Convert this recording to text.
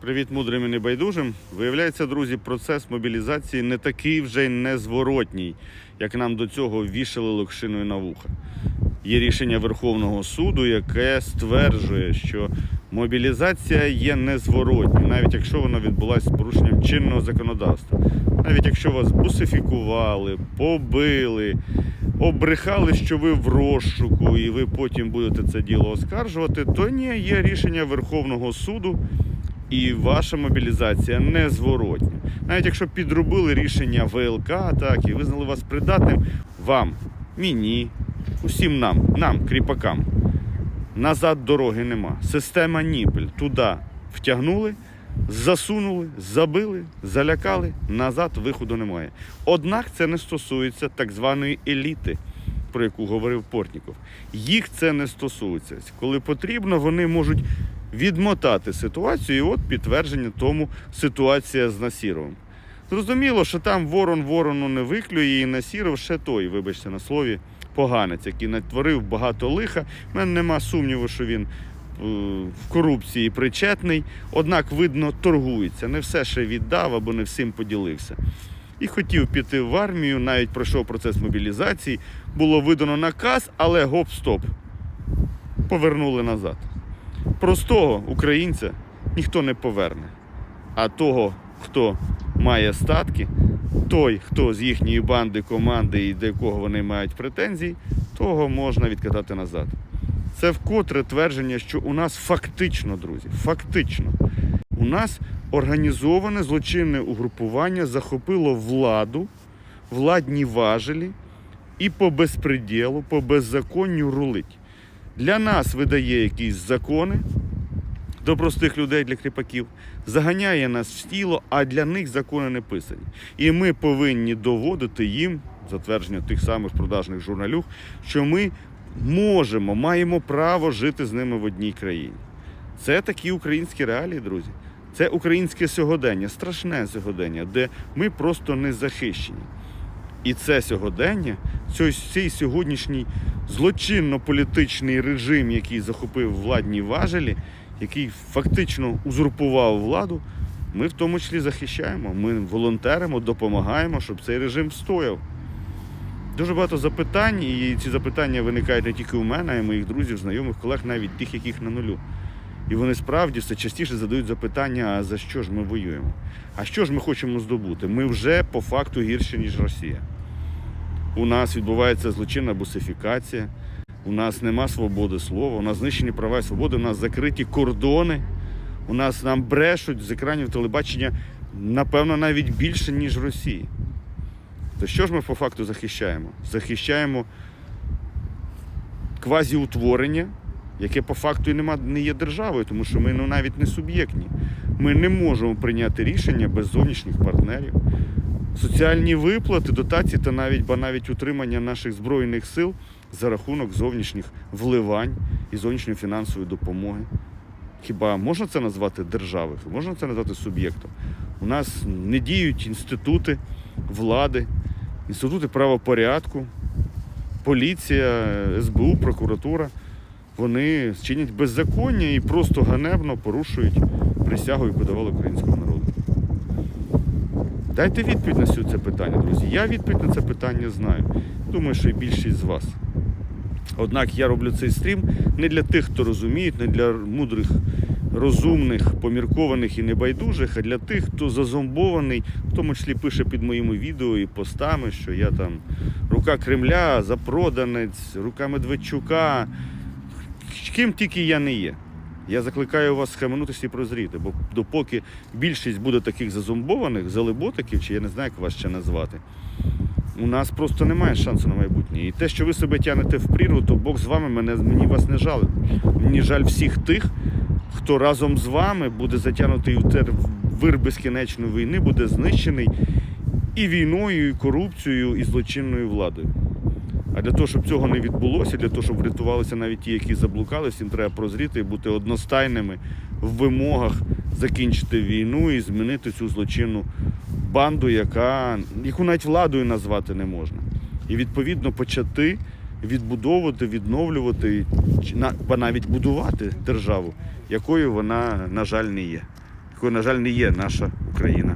Привіт мудрим і небайдужим. Виявляється, друзі, процес мобілізації не такий вже й незворотній, як нам до цього вішали локшиною на вуха. Є рішення Верховного суду, яке стверджує, що мобілізація є незворотньою, навіть якщо вона відбулася з порушенням чинного законодавства. Навіть якщо вас бусифікували, побили, обрехали, що ви в розшуку, і ви потім будете це діло оскаржувати, то ні, є рішення Верховного суду, і ваша мобілізація незворотня. Навіть якщо підробили рішення ВЛК, так, і визнали вас придатним, вам, мені, усім нам, нам, кріпакам, назад дороги нема. Система Ніпель туди втягнули, засунули, забили, залякали, назад виходу немає. Однак це не стосується так званої еліти, про яку говорив Портніков. Їх це не стосується. Коли потрібно, вони можуть відмотати ситуацію, і от підтвердження тому ситуація з Насіровим. Зрозуміло, що там ворон ворону не виклює, і Насіров ще той, вибачте на слові, поганець, який натворив багато лиха. У мене нема сумніву, що він е, в корупції причетний, однак, видно, торгується. Не все ще віддав або не всім поділився. І хотів піти в армію, навіть пройшов процес мобілізації, було видано наказ, але гоп-стоп. Повернули назад. Простого українця ніхто не поверне. А того, хто має статки, той, хто з їхньої банди, команди і до якого вони мають претензії, того можна відкатати назад. Це вкотре твердження, що у нас фактично, друзі, фактично, у нас організоване злочинне угрупування захопило владу, владні важелі і по безпреділу, по беззаконню рулить. Для нас видає якісь закони до простих людей, для кріпаків, заганяє нас в тіло, а для них закони не писані. І ми повинні доводити їм, затвердження тих самих продажних журналюг, що ми можемо, маємо право жити з ними в одній країні. Це такі українські реалії, друзі. Це українське сьогодення, страшне сьогодення, де ми просто не захищені. І це сьогодення, цей, сьогоднішній злочинно-політичний режим, який захопив владні важелі, який фактично узурпував владу, ми в тому числі захищаємо. Ми волонтеримо, допомагаємо, щоб цей режим встояв. Дуже багато запитань, і ці запитання виникають не тільки у мене, а й моїх друзів, знайомих, колег, навіть тих, яких на нулю. І вони справді все частіше задають запитання, а за що ж ми воюємо? А що ж ми хочемо здобути? Ми вже по факту гірші, ніж Росія. У нас відбувається злочинна бусифікація, у нас нема свободи слова, у нас знищені права і свободи, у нас закриті кордони, у нас нам брешуть з екранів телебачення, напевно, навіть більше, ніж Росії. То що ж ми по факту захищаємо? Захищаємо квазіутворення, яке по факту і нема, не є державою, тому що ми ну, навіть не суб'єктні. Ми не можемо прийняти рішення без зовнішніх партнерів. Соціальні виплати, дотації та навіть ба навіть утримання наших збройних сил за рахунок зовнішніх вливань і зовнішньої фінансової допомоги. Хіба можна це назвати державою? Можна це назвати суб'єктом? У нас не діють інститути влади, інститути правопорядку, поліція, СБУ, прокуратура. Вони чинять беззаконня і просто ганебно порушують присягу, яку давали українському народу. Дайте відповідь на це питання, друзі. Я відповідь на це питання знаю. Думаю, що і більшість з вас. Однак я роблю цей стрім не для тих, хто розуміє, не для мудрих, розумних, поміркованих і небайдужих, а для тих, хто зазомбований, в тому числі пише під моїми відео і постами, що я там рука Кремля, запроданець, рука Медведчука. Ким тільки я не є. Я закликаю вас схаменутися і прозріти, бо допоки більшість буде таких зазомбованих, залиботиків, чи я не знаю, як вас ще назвати, у нас просто немає шансу на майбутнє. І те, що ви себе тянете в прірву, то Бог з вами, мене, мені вас не жаль. Мені жаль всіх тих, хто разом з вами буде затягнутий в те вир безкінечної війни, буде знищений і війною, і корупцією, і злочинною владою. А для того, щоб цього не відбулося, для того, щоб врятувалися навіть ті, які заблукали, всім треба прозріти і бути одностайними в вимогах закінчити війну і змінити цю злочинну банду, яка, яку навіть владою назвати не можна. І відповідно почати відбудовувати, відновлювати, ба навіть будувати державу, якою вона, на жаль, не є. якою, на жаль, не є наша Україна.